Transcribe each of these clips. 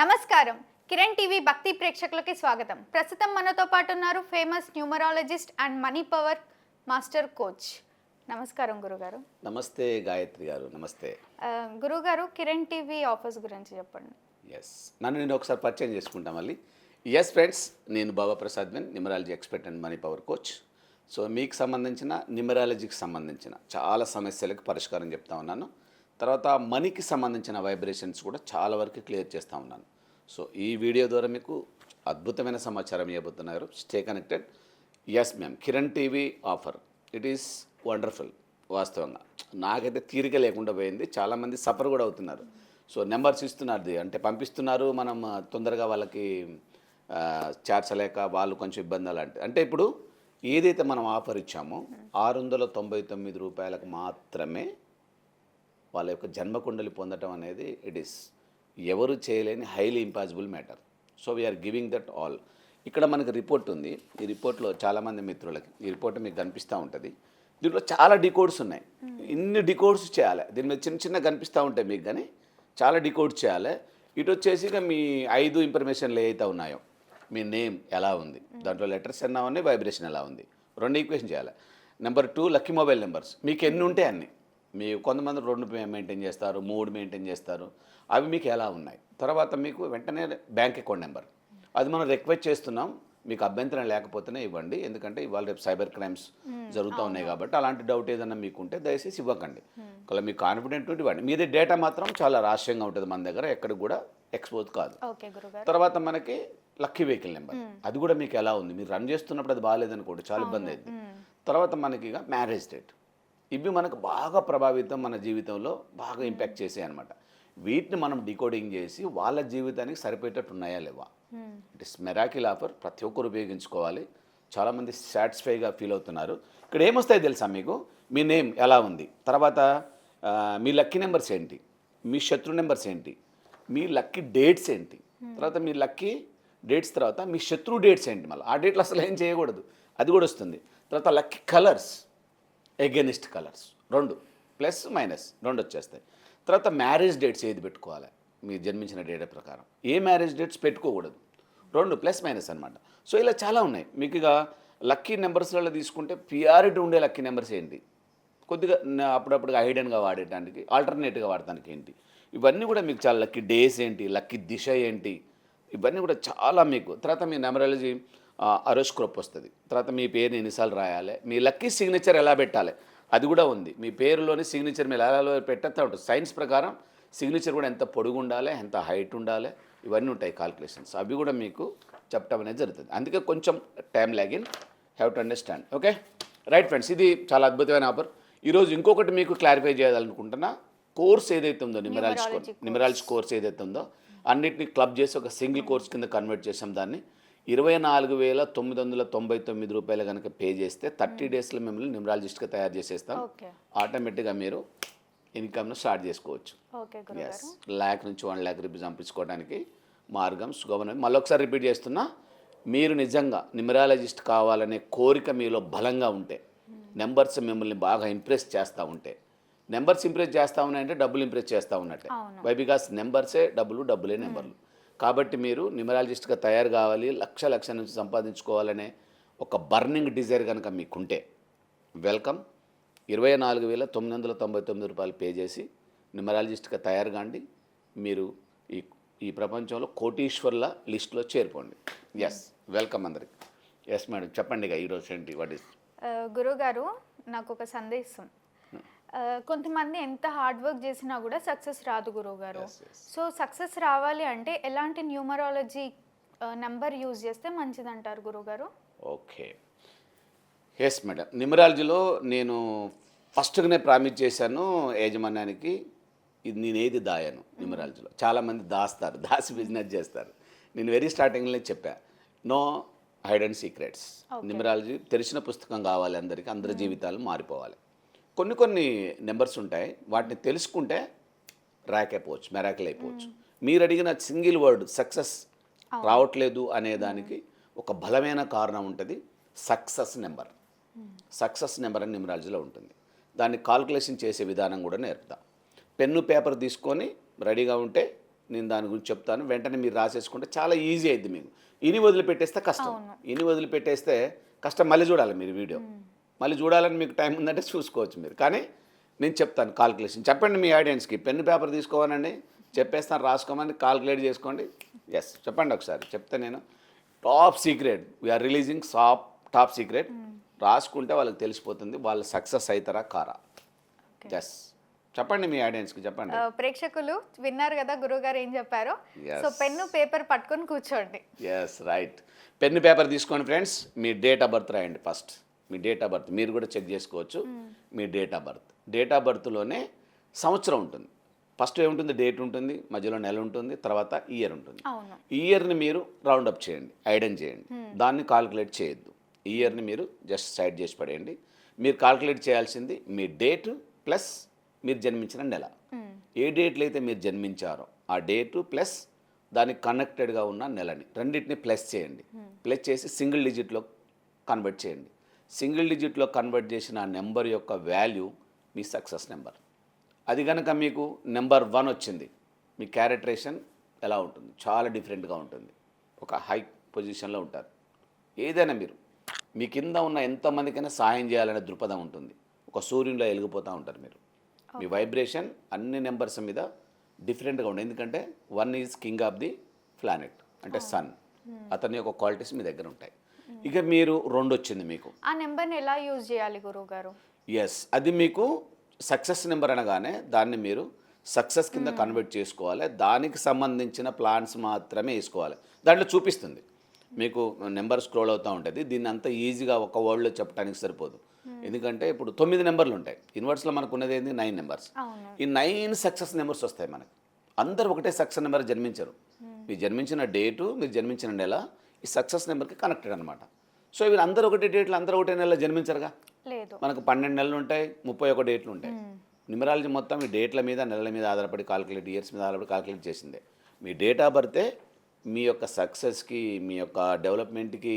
నమస్కారం. కిరణ్ టీవీ భక్తి ప్రేక్షకులకి స్వాగతం. ప్రస్తుతం మనతో పాటు ఉన్నారు famous numerologist and money power master coach. నమస్కారం గురుగారు. నమస్తే గాయత్రి గారు నమస్తే. గురుగారు కిరణ్ టీవీ ఆఫర్స్ గురించి చెప్పండి. ఎస్ నన్ను నేను ఒకసారి పరిచయం చేసుకుంటా మళ్ళీ. ఎస్ ఫ్రెండ్స్ నేను Baba Prasad men numerology expert and money power coach. So మీకు సంబంధించిన న్యూమరాలజీకి సంబంధించిన చాలా సమస్యలకు పరిష్కారం చెప్తా ఉన్నాను. తర్వాత మనీకి సంబంధించిన వైబ్రేషన్స్ కూడా చాలా వరకు క్లియర్ చేస్తూ ఉన్నాను. సో ఈ వీడియో ద్వారా మీకు అద్భుతమైన సమాచారం ఇవ్వబోతున్నారు. Stay connected yes ma'am Kiran TV offer it is wonderful వాస్తవంగా. నాకైతే తీరిక లేకుండా పోయింది. చాలామంది సఫర్ కూడా అవుతున్నారు. సో నెంబర్స్ ఇస్తున్నారు. ఇది. అంటే పంపిస్తున్నారు మనం తొందరగా వాళ్ళకి చేర్చలేక వాళ్ళు కొంచెం ఇబ్బంది అలాంటి అంటే ఇప్పుడు ఏదైతే మనం ఆఫర్ ఇచ్చామో ఆరు వందల తొంభై తొమ్మిది రూపాయలకు మాత్రమే వాళ్ళ యొక్క జన్మకుండలి పొందటం అనేది ఇట్ ఈస్ ఎవరు చేయలేని highly impossible matter so we are giving that all ఇక్కడ మనకి రిపోర్ట్ ఉంది. ఈ రిపోర్ట్లో చాలామంది మిత్రులకి ఈ రిపోర్ట్ మీకు కనిపిస్తూ ఉంటుంది. దీంట్లో చాలా డికోడ్స్ ఉన్నాయి. ఇన్ని డికోడ్స్ చేయాలి. దీని మీద చిన్న చిన్న కనిపిస్తూ ఉంటాయి మీకు కానీ చాలా డికోడ్స్ చేయాలి. ఇటు వచ్చేసి ఇక మీ ఐదు ఇన్ఫర్మేషన్లు ఏవైతే ఉన్నాయో మీ నేమ్ ఎలా ఉంది? దాంట్లో లెటర్స్ ఎన్నా ఉన్నాయి? వైబ్రేషన్ ఎలా ఉంది? రెండు ఈక్వేషన్ చేయాలి. Number two lucky mobile numbers మీకు ఎన్ని ఉంటాయి అన్నీ. మీ కొంతమంది రెండు మెయింటైన్ చేస్తారు మూడు మెయింటైన్ చేస్తారు. అవి మీకు ఎలా ఉన్నాయి? తర్వాత మీకు వెంటనే బ్యాంక్ అకౌంట్ నెంబర్. అది మనం రిక్వెస్ట్ చేస్తున్నాం మీకు అభ్యంతరం లేకపోతేనే ఇవ్వండి. ఎందుకంటే ఇవాళ రేపు సైబర్ క్రైమ్స్ జరుగుతూ ఉన్నాయి కాబట్టి అలాంటి డౌట్ ఏదైనా మీకు ఉంటే దయచేసి ఇవ్వకండి. ఒకవేళ మీకు కాన్ఫిడెంట్ ఉంటే ఇవ్వండి. మీది డేటా మాత్రం చాలా రహస్యంగా ఉంటుంది మన దగ్గర ఎక్కడ కూడా ఎక్స్పోజ్ కాదు. తర్వాత మనకి లక్కీ వెహికల్ నెంబర్. అది కూడా మీకు ఎలా ఉంది? మీరు రన్ చేస్తున్నప్పుడు అది బాగాలేదనుకోండి చాలా ఇబ్బంది అయింది. తర్వాత మనకి ఇక మ్యారేజ్ డేట్. ఇవి మనకు బాగా ప్రభావితం మన జీవితంలో బాగా ఇంపాక్ట్ చేసాయి అనమాట వీటిని మనం డికోడింగ్ చేసి వాళ్ళ జీవితానికి సరిపోయేటట్టు ఉన్నాయా లేవా? ఇట్ ఇస్ మెరాకిల్ ఆఫర్ ప్రతి ఒక్కరు ఉపయోగించుకోవాలి. చాలామంది సాటిస్ఫైగా ఫీల్ అవుతున్నారు. ఇక్కడ ఏమొస్తాయి తెలుసా మీకు? మీ నేమ్ ఎలా ఉంది? తర్వాత మీ లక్కీ నెంబర్స్ ఏంటి? మీ శత్రు నెంబర్స్ ఏంటి? మీ లక్కీ డేట్స్ ఏంటి? తర్వాత మీ లక్కీ డేట్స్ తర్వాత మీ శత్రు డేట్స్ ఏంటి మళ్ళీ? ఆ డేట్లు అసలు ఏం చేయకూడదు. అది కూడా వస్తుంది. తర్వాత లక్కీ కలర్స్ ఎగెనిస్ట్ కలర్స్ రెండు. ప్లస్ మైనస్ రెండు వచ్చేస్తాయి. తర్వాత మ్యారేజ్ డేట్స్ ఏది పెట్టుకోవాలి? మీరు జన్మించిన డేట్ ప్రకారం. ఏ మ్యారేజ్ డేట్స్ పెట్టుకోకూడదు? రెండు ప్లస్ మైనస్ అనమాట సో ఇలా చాలా ఉన్నాయి. మీకు ఇక లక్కీ నెంబర్స్లలో తీసుకుంటే పియారిటీ ఉండే లక్కీ నెంబర్స్ ఏంటి? కొద్దిగా అప్పుడప్పుడుగా అప్పుడప్పుడు హైడెన్గా వాడేటానికి ఆల్టర్నేట్గా వాడటానికి ఏంటి? ఇవన్నీ కూడా మీకు చాలా లక్కీ డేస్ ఏంటి? లక్కీ దిశ ఏంటి? ఇవన్నీ కూడా చాలా మీకు. తర్వాత మీ నెమరాలజీ అరోస్క్రోప్ వస్తుంది. తర్వాత మీ పేరుని ఎన్నిసార్లు రాయాలి? మీ లక్కీ సిగ్నేచర్ ఎలా పెట్టాలి? అది కూడా ఉంది. మీ పేరులోని సిగ్నేచర్ మీరు ఎలా పెట్టేస్తా ఉంటుంది? సైన్స్ ప్రకారం సిగ్నేచర్ కూడా ఎంత పొడుగు ఉండాలి ఎంత హైట్ ఉండాలి ఇవన్నీ ఉంటాయి కాల్కులేషన్స్. అవి కూడా మీకు చెప్పడం అనేది జరుగుతుంది. అందుకే కొంచెం time login. Have to understand okay right friends ఇది చాలా అద్భుతమైన ఆఫర్. ఈరోజు ఇంకొకటి మీకు క్లారిఫై చేయాలనుకుంటున్నా. కోర్స్ ఏదైతే ఉందో నిమరాలజీ కోర్స్ నిమరాలజీ కోర్స్ ఏదైతే ఉందో అన్నిటిని క్లబ్ చేసి ఒక సింగిల్ కోర్స్ కింద కన్వర్ట్ చేసాం దాన్ని. ఇరవై నాలుగు వేల తొమ్మిది వందల తొంభై తొమ్మిది రూపాయలు కనుక పే చేస్తే థర్టీ డేస్లో మిమ్మల్ని నిమరాలజిస్ట్గా తయారు చేసేస్తాం. ఆటోమేటిక్గా మీరు ఇన్కమ్ను స్టార్ట్ చేసుకోవచ్చు. ఎస్ ల్యాక్ నుంచి వన్ ల్యాక్ రూపీస్ పంపించుకోవడానికి మార్గం సుగమనం మళ్ళీ ఒకసారి రిపీట్ చేస్తున్నా మీరు నిజంగా నిమరాలజిస్ట్ కావాలనే కోరిక మీలో బలంగా ఉంటే నెంబర్స్ మిమ్మల్ని బాగా ఇంప్రెస్ చేస్తూ ఉంటే నెంబర్స్ ఇంప్రెస్ చేస్తూ ఉన్నాయంటే డబ్బులు ఇంప్రెస్ చేస్తూ ఉన్నట్టే. వై బికాస్ నెంబర్సే డబ్బులు డబ్బులే నెంబర్లు. కాబట్టి మీరు న్యూమరాలజిస్ట్గా తయారు కావాలి లక్ష లక్ష నుంచి సంపాదించుకోవాలనే ఒక బర్నింగ్ డిజైర్ కనుక మీకుంటే వెల్కమ్. ఇరవై నాలుగు వేల తొమ్మిది వందల తొంభై తొమ్మిది రూపాయలు పే చేసి న్యూమరాలజిస్ట్గా తయారు కాండి. మీరు ఈ ఈ ప్రపంచంలో కోటీశ్వర్ల లిస్ట్లో చేరుకోండి ఎస్ వెల్కమ్ అందరికి. ఎస్ మేడం చెప్పండి ఇక ఈరోజు ఏంటి వాట్ ఇస్ uh, గురుగారు నాకు ఒక సందేశం. కొంతమంది ఎంత హార్డ్ వర్క్ చేసినా కూడా సక్సెస్ రాదు గురుగారు Yes, yes. సో సక్సెస్ రావాలి అంటే ఎలాంటి న్యూమరాలజీ నెంబర్ యూజ్ చేస్తే మంచిది అంటారు గురుగారు ఓకే. ఎస్ మేడం న్యూమరాలజీలో నేను ఫస్ట్గానే ప్రామిస్ చేశాను యాజమాన్యానికి ఇది నేను ఏది దాయను న్యూమరాలజీలో చాలామంది దాస్తారు దాసి బిజినెస్ చేస్తారు. నేను వెరీ స్టార్టింగ్లో చెప్పా no hide and secrets numerology తెరిచిన పుస్తకం కావాలి అందరికీ అందరి జీవితాలు మారిపోవాలి. కొన్ని కొన్ని నెంబర్స్ ఉంటాయి. వాటిని తెలుసుకుంటే ర్యాక్ అయిపోవచ్చు. మెరాకిల్ అయిపోవచ్చు మీరు అడిగిన సింగిల్ వర్డ్ సక్సెస్ రావట్లేదు అనే దానికి ఒక బలమైన కారణం ఉంటుంది సక్సెస్ నెంబర్. సక్సెస్ నెంబర్ అని న్యూమరాలజీలో ఉంటుంది. దాన్ని కాల్కులేషన్ చేసే విధానం కూడా నేర్పుతా. పెన్ను పేపర్ తీసుకొని రెడీగా ఉంటే నేను దాని గురించి చెప్తాను. వెంటనే మీరు రాసేసుకుంటే చాలా ఈజీ అయింది మీకు. ఇని వదిలిపెట్టేస్తే కష్టం. ఇని వదిలిపెట్టేస్తే కష్టం. మళ్ళీ చూడాలి మీరు వీడియో. మళ్ళీ చూడాలని మీకు టైం ఉందంటే చూసుకోవచ్చు మీరు. కానీ నేను చెప్తాను కాల్కులేషన్ చెప్పండి మీ ఆడియన్స్కి పెన్ పేపర్ తీసుకోవాలండి. చెప్పేస్తాను రాసుకోమని కాల్కులేట్ చేసుకోండి. ఎస్ చెప్పండి ఒకసారి. చెప్తే నేను top secret we are releasing Sap top secret రాసుకుంటే వాళ్ళకి తెలిసిపోతుంది. వాళ్ళు సక్సెస్ అవుతారా కారా? ఎస్ చెప్పండి మీ ఆడియన్స్కి చెప్పండి. ప్రేక్షకులు విన్నారు కదా గురువు గారు ఏం చెప్పారో. సో పెన్ను పేపర్ పట్టుకొని కూర్చోండి. ఎస్ రైట్ పెన్ పేపర్ తీసుకోండి ఫ్రెండ్స్ మీ డేట్ ఆఫ్ బర్త్ రాయండి ఫస్ట్ మీ డేట్ ఆఫ్ బర్త్ మీరు కూడా చెక్ చేసుకోవచ్చు. మీ date of birth date of బర్త్లోనే సంవత్సరం ఉంటుంది. ఫస్ట్ ఏముంటుంది? డేట్ ఉంటుంది మధ్యలో నెల ఉంటుంది తర్వాత ఇయర్ ఉంటుంది. ఈ ఇయర్ని మీరు రౌండ్ అప్ చేయండి ఐడెన్ చేయండి. దాన్ని కాల్కులేట్ చేయొద్దు. ఈ ఇయర్ని మీరు జస్ట్ సైడ్ చేసి పడేయండి. మీరు కాల్కులేట్ చేయాల్సింది మీ డేట్ ప్లస్ మీరు జన్మించిన నెల. ఏ డేట్లు అయితే మీరు జన్మించారో ఆ డేటు ప్లస్ దానికి కనెక్టెడ్గా ఉన్న నెలని రెండింటిని ప్లస్ చేయండి. ప్లస్ చేసి సింగిల్ డిజిట్లో కన్వర్ట్ చేయండి. సింగిల్ డిజిట్లో కన్వర్ట్ చేసిన ఆ నెంబర్ యొక్క వాల్యూ మీ సక్సెస్ నెంబర్. అది కనుక మీకు నెంబర్ వన్ వచ్చింది మీ క్యారెక్టరేషన్ ఎలా ఉంటుంది? చాలా డిఫరెంట్గా ఉంటుంది. ఒక హై పొజిషన్లో ఉంటారు. ఏదైనా మీరు మీ కింద ఉన్న ఎంతమందికైనా సాయం చేయాలనే దృక్పథం ఉంటుంది. ఒక సూర్యునిలో వెలిగిపోతూ ఉంటారు మీరు. మీ వైబ్రేషన్ అన్ని నెంబర్స్ మీద డిఫరెంట్గా ఉంటుంది ఎందుకంటే one is king of the planet అంటే సన్. అతని యొక్క క్వాలిటీస్ మీ దగ్గర ఉంటాయి. ఇక మీరు రెండు వచ్చింది మీకు. ఆ నెంబర్ని ఎలా యూజ్ చేయాలి గురువు గారు ఎస్ అది మీకు సక్సెస్ నెంబర్ అనగానే దాన్ని మీరు సక్సెస్ కింద కన్వర్ట్ చేసుకోవాలి. దానికి సంబంధించిన ప్లాన్స్ మాత్రమే వేసుకోవాలి. దాంట్లో చూపిస్తుంది. మీకు నెంబర్ స్క్రోల్ అవుతూ ఉంటుంది. దీన్ని అంత ఈజీగా ఒక వర్డ్లో చెప్పడానికి సరిపోదు. ఎందుకంటే ఇప్పుడు తొమ్మిది నెంబర్లు ఉంటాయి. ఇన్వర్స్లో మనకు ఉన్నది ఏంది? Nine numbers. ఈ నైన్ సక్సెస్ నెంబర్స్ వస్తాయి మనకి. అందరు ఒకటే సక్సెస్ నెంబర్ జన్మించరు. మీరు జన్మించిన డేటు మీరు జన్మించిన నెల ఈ సక్సెస్ నెంబర్కి కనెక్టెడ్ అనమాట సో వీళ్ళు అందరూ ఒకటే డేట్లు అందరూ ఒకటే నెల జన్మించరుగా? లేదు. మనకు పన్నెండు నెలలు ఉంటాయి ముప్పై ఒక డేట్లు ఉంటాయి. న్యూమరాలజీ మొత్తం ఈ డేట్ల మీద నెలల మీద ఆధారపడి కాల్కులేట్ ఇయర్స్ మీద ఆధారపడి కాల్కులేట్ చేసిందే. మీ డేట్ ఆఫ్ బర్తే మీ యొక్క సక్సెస్కి మీ యొక్క డెవలప్మెంట్కి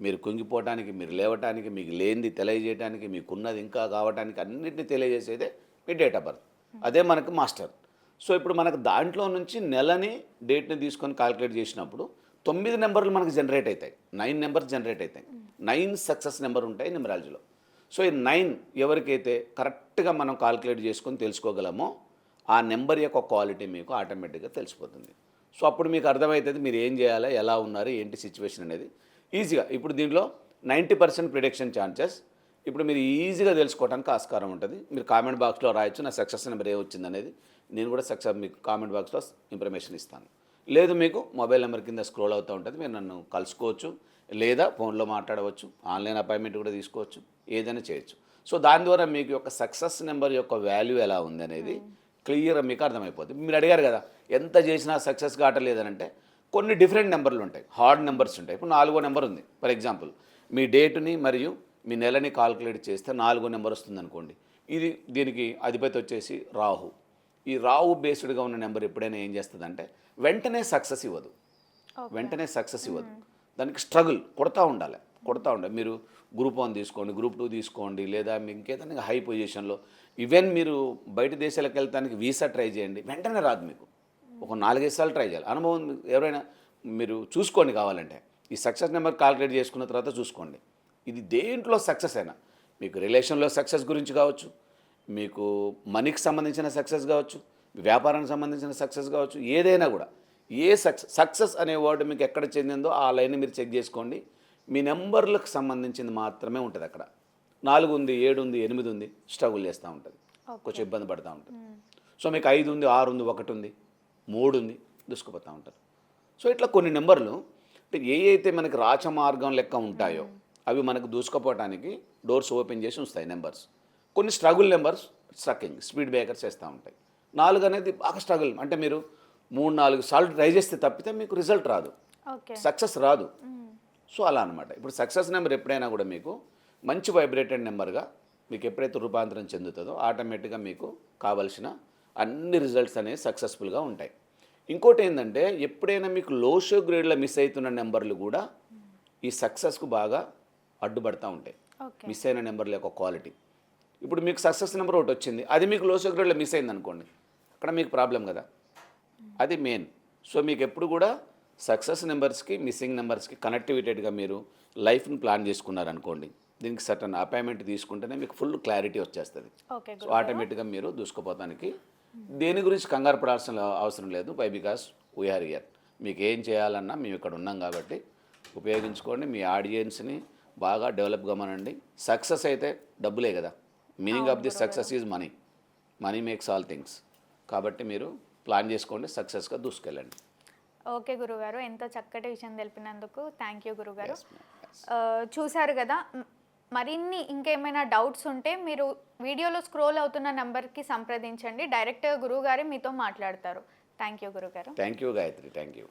మీరు కుంగిపోవటానికి మీరు లేవటానికి మీకు లేనిది తెలియజేయడానికి మీకున్నది ఇంకా కావటానికి అన్నిటిని తెలియజేసేదే మీ డేట్ ఆఫ్ బర్త్ అదే మనకు మాస్టర్ సో ఇప్పుడు మనకు దాంట్లో నుంచి నెలని డేట్ని తీసుకొని కాల్కులేట్ చేసినప్పుడు తొమ్మిది నెంబర్లు మనకు జనరేట్ అవుతాయి నైన్ నెంబర్స్ జనరేట్ అవుతాయి నైన్ సక్సెస్ నెంబర్ ఉంటాయి న్యూమరాలజీలో. సో ఈ నైన్ ఎవరికైతే కరెక్ట్గా మనం కాల్కులేట్ చేసుకొని తెలుసుకోగలమో ఆ నెంబర్ యొక్క క్వాలిటీ మీకు ఆటోమేటిక్గా తెలిసిపోతుంది. సో అప్పుడు మీకు అర్థమవుతుంది మీరు ఏం చేయాలి ఎలా ఉన్నారు ఏంటి సిచ్యువేషన్ అనేది. ఈజీగా ఇప్పుడు దీంట్లో నైంటీ పర్సెంట్ ప్రిడిక్షన్ ఛాన్సెస్. ఇప్పుడు మీరు ఈజీగా తెలుసుకోవడానికి ఆస్కారం ఉంటుంది. మీరు కామెంట్ బాక్స్లో రాయొచ్చు నా సక్సెస్ నెంబర్ ఏ వచ్చిందనేది. నేను కూడా సక్సెస్ మీకు కామెంట్ బాక్స్లో ఇన్ఫర్మేషన్ ఇస్తాను. లేదు మీకు మొబైల్ నెంబర్ కింద స్క్రోల్ అవుతూ ఉంటుంది మీరు నన్ను కలుసుకోవచ్చు లేదా ఫోన్లో మాట్లాడవచ్చు ఆన్లైన్ అపాయింట్మెంట్ కూడా తీసుకోవచ్చు ఏదైనా చేయొచ్చు. సో దాని ద్వారా మీకు యొక్క సక్సెస్ నెంబర్ యొక్క వాల్యూ ఎలా ఉంది అనేది క్లియర్ మీకు అర్థమైపోతుంది మీరు అడిగారు కదా ఎంత చేసినా సక్సెస్ కావట్లేదనంటే కొన్ని డిఫరెంట్ నెంబర్లు ఉంటాయి హార్డ్ నెంబర్స్ ఉంటాయి. ఇప్పుడు నాలుగో నెంబర్ ఉంది ఫర్ ఎగ్జాంపుల్ మీ డేట్ని మరియు మీ నెలని కాల్కులేట్ చేస్తే నాలుగో నెంబర్ వస్తుంది అనుకోండి ఇది దీనికి అధిపతి వచ్చేసి రాహు. ఈ రాహు బేస్డ్గా ఉన్న నెంబర్ ఎప్పుడైనా ఏం చేస్తుందంటే వెంటనే సక్సెస్ ఇవ్వదు. వెంటనే సక్సెస్ ఇవ్వదు. దానికి స్ట్రగుల్ కొడతా ఉండాలి. కొడతా ఉండాలి. మీరు గ్రూప్ వన్ తీసుకోండి గ్రూప్ టూ తీసుకోండి లేదా మీ ఇంకేదైనా హై పొజిషన్లో ఈవెన్ మీరు బయట దేశాలకు వెళ్తానికి వీసా ట్రై చేయండి వెంటనే రాదు మీకు. ఒక నాలుగైదు సార్లు ట్రై చేయాలి. అనుభవం ఎవరైనా మీరు చూసుకోండి కావాలంటే. ఈ సక్సెస్ నెంబర్ కాల్కులేట్ చేసుకున్న తర్వాత చూసుకోండి. ఇది దేంట్లో సక్సెస్ అయినా. మీకు రిలేషన్లో సక్సెస్ గురించి కావచ్చు మీకు మనీకి సంబంధించిన సక్సెస్ కావచ్చు వ్యాపారానికి సంబంధించిన సక్సెస్ కావచ్చు ఏదైనా కూడా ఏ సక్సెస్ సక్సెస్ అనే వర్డ్ మీకు ఎక్కడ చెందిందో ఆ లైన్ మీరు చెక్ చేసుకోండి. మీ నెంబర్లకు సంబంధించింది మాత్రమే ఉంటుంది అక్కడ. నాలుగు ఉంది ఏడు ఉంది ఎనిమిది ఉంది స్ట్రగుల్ చేస్తూ ఉంటుంది. కొంచెం ఇబ్బంది పడుతూ ఉంటుంది. సో మీకు ఐదు ఉంది ఆరు ఉంది ఒకటి ఉంది మూడు ఉంది దూసుకుపోతూ ఉంటారు సో ఇట్లా కొన్ని నెంబర్లు అంటే ఏ అయితే మనకి రాచ మార్గం లెక్క ఉంటాయో అవి మనకు దూసుకుపోవటానికి డోర్స్ ఓపెన్ చేసి ఉంచుతాయి నెంబర్స్ కొన్ని struggle numbers striking speed breakers వేస్తూ ఉంటాయి. నాలుగు అనేది బాగా స్ట్రగుల్ అంటే మీరు మూడు నాలుగు సార్లు ట్రై చేస్తే తప్పితే మీకు రిజల్ట్ రాదు. సక్సెస్ రాదు. సో అలా అనమాట ఇప్పుడు సక్సెస్ నెంబర్ ఎప్పుడైనా కూడా మీకు మంచి వైబ్రేటెడ్ నెంబర్గా మీకు ఎప్పుడైతే రూపాంతరం చెందుతుందో ఆటోమేటిక్గా మీకు కావలసిన అన్ని రిజల్ట్స్ అనేవి సక్సెస్ఫుల్గా ఉంటాయి. ఇంకోటి ఏంటంటే ఎప్పుడైనా మీకు లో షో గ్రేడ్లో మిస్ అవుతున్న నెంబర్లు కూడా ఈ సక్సెస్కు బాగా అడ్డుపడతా ఉంటాయి. మిస్ అయిన నెంబర్ల యొక్క క్వాలిటీ ఇప్పుడు మీకు సక్సెస్ నెంబర్ ఒకటి వచ్చింది. అది మీకు లో గ్రేడ్లో మిస్ అయింది అనుకోండి అక్కడ మీకు ప్రాబ్లం కదా. అది మెయిన్ సో మీకు ఎప్పుడు కూడా సక్సెస్ నెంబర్స్కి మిస్సింగ్ నెంబర్స్కి కనెక్టివిటెడ్గా మీరు లైఫ్ని ప్లాన్ చేసుకున్నారనుకోండి. దీనికి సటన్ అపాయింట్మెంట్ తీసుకుంటేనే మీకు ఫుల్ క్లారిటీ వచ్చేస్తుంది. ఓకే సో ఆటోమేటిక్గా మీరు దూసుకుపోతానికి దేని గురించి కంగారు పడాల్సిన అవసరం లేదు. బై బికాస్ వీఆర్ ఇయర్ మీకు ఏం చేయాలన్నా మేము ఇక్కడ ఉన్నాం కాబట్టి ఉపయోగించుకోండి. మీ ఆడియన్స్ని బాగా డెవలప్ కమ్మనండి సక్సెస్ అయితే డబ్బులే కదా. Meaning of the success is money. Money makes all things. కాబట్టి మీరు ప్లాన్ చేసుకోండి సక్సెస్గా దూసుకెళ్ళండి. ఓకే గురుగారు ఎంతో చక్కటి విషయం తెలిపినందుకు థ్యాంక్ యూ గురుగారు. చూశారు కదా మరిన్ని ఇంకేమైనా డౌట్స్ ఉంటే మీరు వీడియోలో స్క్రోల్ అవుతున్న నెంబర్కి సంప్రదించండి. డైరెక్ట్గా గురువు గారే మీతో మాట్లాడతారు. థ్యాంక్ యూ గురుగారు. Thank you Gayatri. Thank you